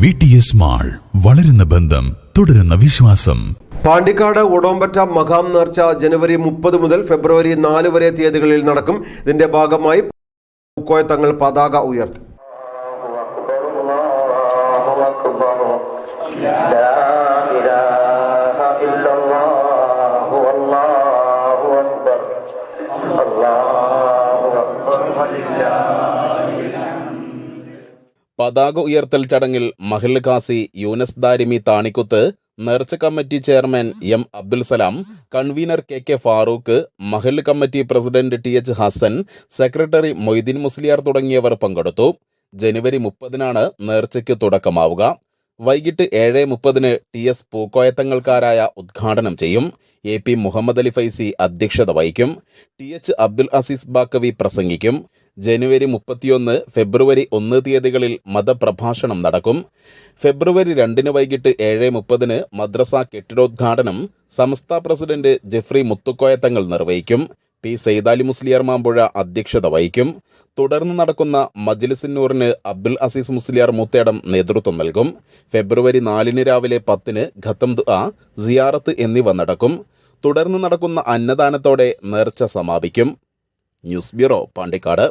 V T S mall വളരുന്ന ബന്ധം തുടരുന്ന വിശ്വാസം. പാണ്ടിക്കാട് ഓടോമ്പറ്റ മകാം നേർച്ച ജനുവരി മുപ്പത് മുതൽ ഫെബ്രുവരി നാല് വരെ തീയതികളിൽ നടക്കും. ഇതിന്റെ ഭാഗമായി തങ്ങൾ പതാക ഉയർത്തി. അള്ളാഹു പതാക ഉയർത്തൽ ചടങ്ങിൽ മഹിൽ ഖാസി യൂനസ് ദാരിമി താണിക്കുത്ത് നേർച്ച committee chairman M Abdul Salam convener K K Farooq Mahal committee president T H Hassan secretary Moideen Musliyar തുടങ്ങിയവർ പങ്കെടുത്തു. ജനുവരി മുപ്പതിനാണ് നേർച്ചയ്ക്ക് തുടക്കമാവുക. വൈകിട്ട് ഏഴ് മുപ്പതിന് ടി എസ് പൂക്കോയത്തങ്ങൾക്കാരായ ഉദ്ഘാടനം ചെയ്യും. എ പി മുഹമ്മദ് അലി ഫൈസി അധ്യക്ഷത വഹിക്കും. ടി എച്ച് അബ്ദുൽ അസീസ് ബാക്കവി പ്രസംഗിക്കും. ജനുവരി മുപ്പത്തിയൊന്ന് ഫെബ്രുവരി ഒന്ന് തീയതികളിൽ മതപ്രഭാഷണം നടക്കും. ഫെബ്രുവരി രണ്ടിന് വൈകിട്ട് ഏഴ് മുപ്പതിന് മദ്രസ കെട്ടിടോദ്ഘാടനം സംസ്ഥാന പ്രസിഡന്റ് ജെഫ്രി മുത്തുക്കോയത്തങ്ങൾ നിർവഹിക്കും. പി സെയ്താലി മുസ്ലിയാർ മാമ്പുഴ അധ്യക്ഷത വഹിക്കും. തുടർന്ന് നടക്കുന്ന മജ്ലിസിന്നൂറിന് അബ്ദുൽ അസീസ് മുസ്ലിയാർ മൂത്തേടം നേതൃത്വം നൽകും. ഫെബ്രുവരി നാലിന് രാവിലെ പത്തിന് ഖത്തം ദുആ സിയാറത്ത് എന്നിവ നടക്കും. തുടർന്ന് നടക്കുന്ന അന്നദാനത്തോടെ നേർച്ച സമാപിക്കും. News bureau Pandikkad.